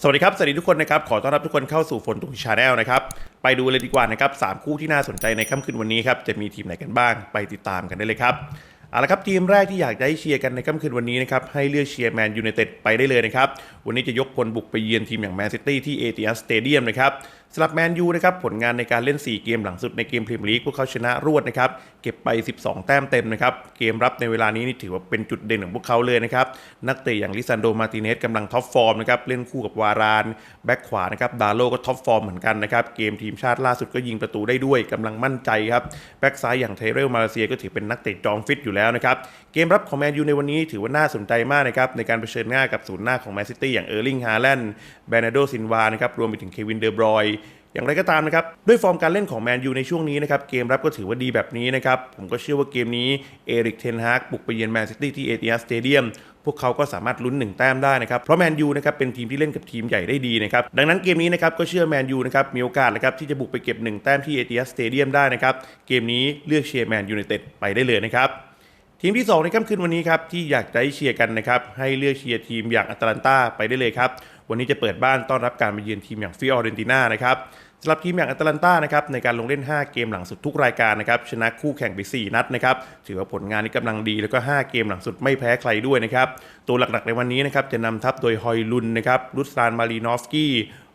สวัสดีครับ สวัสดีทุกคนนะครับ ขอต้อนรับทุกคนเข้าสู่ฝนตุงชาแนลนะครับ ไปดูเลยดีกว่านะครับสามคู่ที่น่าสนใจในค่ำคืนวันนี้ครับ จะมีทีมไหนกันบ้าง ไปติดตามกันได้เลยครับเอาละครับทีมแรกที่อยากจะให้เชียร์กันในค่ำคืนวันนี้นะครับให้เลือกเชียร์แมนยูไนเต็ดไปได้เลยนะครับ วันนี้จะยกพลบุกไปเยือนทีมอย่างแมนซิตี้ที่เอที s สเตเดียมนะครับ สำหรับแมนยูนะครับผลงานในการเล่น 4 เกมหลังสุดในเกมพรีเมียร์ลีกพวกเขาชนะรวดนะครับเก็บไป 12 แต้มเต็มนะครับเกมรับในเวลานี้นี่ถือว่าเป็นจุดเด่นของพวกเขาเลยนะครับนักเตะอย่างลิซันโดมาติเนสกำลังท็อปฟอร์มนะครับเล่นคู่กับวารานแบ็คขวานะครับดาโลก็ท็อปฟอร์มเหมือนกันนะครับเกมทีมชาติล่าสุดก็ยิงประตูได้ด้วยกำลังมั่นใจครับแบ็คซ้ายอย่างเทเรลมาเลเซียก็ถือเป็นนักเตะจอมฟิตอยู่แล้วนะครับเกมรับของแมนยูในวันนี้ถือว่าน่าสนใจมากนะครับในการเผชิญหน้ากับศูนย์หน้าของแมนซิตี้อย่างเออร์ลิงฮาแลนด์แบรนโดซินวานะครับรวมไปถึงเควินเดอบรอย อย่างไรก็ตามนะครับ ด้วยฟอร์มการเล่นของแมนยูในช่วงนี้นะครับ เกมรับก็ถือว่าดีแบบนี้นะครับ ผมก็เชื่อว่าเกมนี้เอริกเทนฮากบุกไปเยือนแมนซิตี้ที่เอที s สเตเดียมพวกเขาก็สามารถลุ้นหนึ่งแต้มได้นะครับ เพราะแมนยูนะครับเป็นทีมที่เล่นกับทีมใหญ่ได้ดีนะครับ ดังนั้นเกมนี้นะครับก็เชื่อแมนยูนะครับมีโอกาสนะครับที่จะบุกไปเก็บหนึ่งแต้มที่เอที s สเตเดียมได้นะครับ เกมนี้เลือกเชียร์แมนยูไนเต็ดไปได้เลยนะครับทีมที่ 2 ในค่ำคืนวันนี้ครับที่อยากจะให้เชียร์กันนะครับให้เลือกเชียร์ทีมอย่างอัตแลนตาไปได้เลยครับ วันนี้จะเปิดบ้านต้อนรับการมาเยือนทีมอย่างฟิออเรนติน่านะครับสำหรับทีมอย่างอัตแลนตานะครับในการลงเล่น 5 เกมหลังสุดทุกรายการนะครับชนะคู่แข่งไป 4 นัดนะครับถือว่าผลงานนี้กำลังดีแล้วก็ 5 เกมหลังสุดไม่แพ้ใครด้วยนะครับตัวหลักๆในวันนี้นะครับจะนำทัพโดยฮอยลุนนะครับรุสลานมารีนอฟสกี้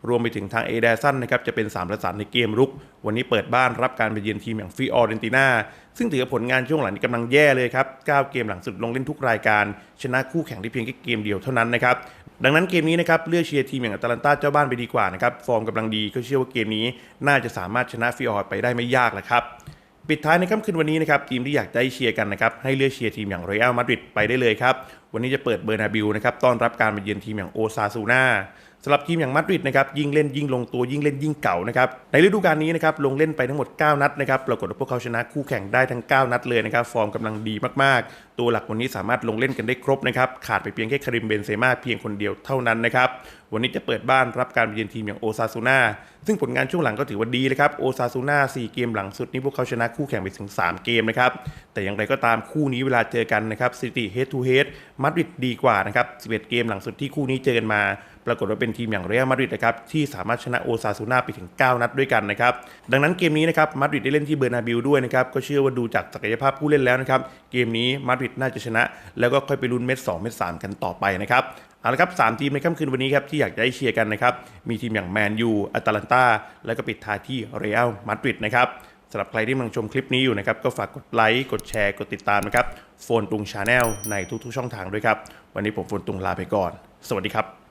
รวมไปถึงทางเอเดซันนะครับจะเป็น3ประสานในเกมรุก วันนี้เปิดบ้านรับการไปเยือนทีมอย่างฟิออเรนติน่าซึ่งถือว่าผลงานช่วงหลังนี้กำลังแย่เลยครับ 9 เกมหลังสุดลงเล่นทุกรายการ ชนะคู่แข่งได้เพียงแค่เกมเดียวเท่านั้นนะครับ ดังนั้นเกมนี้นะครับเลือกเชียร์ทีมอย่างอัตแลนตาเจ้าบ้านไปดีกว่านะครับ ฟอร์มกำลังดีก็เชื่อว่าเกมนี้ น่าจะสามารถชนะฟิออร์ไปได้ไม่ยากแหละครับปิดท้ายในค่ำคืนวันนี้นะครับทีมที่อยากจะให้เชียร์กันนะครับให้เลือกเชียร์ทีมอย่างรอยัลมาดริดไปได้เลยครับวันนี้จะเปิดเบอร์นาบิลนะครับต้อนรับการมาเยือนทีมอย่างโอซาซูนา สำหรับทีมอย่างมาดริดนะครับยิ่งเล่นยิ่งลงตัวยิ่งเล่นยิ่งเก่านะครับในฤดูกาลนี้นะครับลงเล่นไปทั้งหมด 9 นัดนะครับปรากฏว่าพวกเขาชนะคู่แข่งได้ทั้ง 9 นัดเลยนะครับฟอร์มกำลังดีมากๆ ตัวหลักวันนี้สามารถลงเล่นกันได้ครบนะครับขาดไปเพียงแค่คาริมเบนเซม่าเพียงคนเดียวเท่านั้นนะครับวันนี้จะเปิดบ้านรับการเยือนทีมอย่างโอซาซูนาซึ่งผลงานช่วงหลังก็ถือว่าดีเลยครับโอซาซูนา4เกมหลังสุดนี้พวกเขาชนะคู่แข่งไปถึง 3 เกมนะครับแต่อย่างไรก็ตามคู่นี้เวลาเจอกันนะครับสถิติ head to head มาดริดดีกว่านะครับ11 เกมหลังสุดที่คู่นี้เจอกันมาปรากฏว่าเป็นทีมอย่างเรอัลมาดริดนะครับที่สามารถชนะโอซาซูนาไปถึง 9 นัดด้วยกันนะครับดังนั้นเกมนี้นะครับมาดริดได้เล่นที่เบอร์นาบิลด้วยนะครับก็เชื่อว่าดูจากศักยภาพผู้เล่นแล้วนะครับเกมนี้มาดริดน่าจะชนะ แล้วก็ค่อยไปลุ้นเม็ด2เม็ด3กันต่อไปนะครับเอาละครับสามทีมในค่ำคืนวันนี้ครับที่อยากจะให้เชียร์กันนะครับ มีทีมอย่างแมนยูอัตแลนตาแล้วก็ปิดท้ายที่เรอัลมาดริดนะครับสำหรับใครที่กำลังชมคลิปนี้อยู่นะครับ ก็ฝากกดไลค์กดแชร์กดติดตามนะครับโฟนตุงชาแนลในทุกๆช่องทางด้วยครับ วันนี้ผมโฟนตุงลาไปก่อน สวัสดีครับ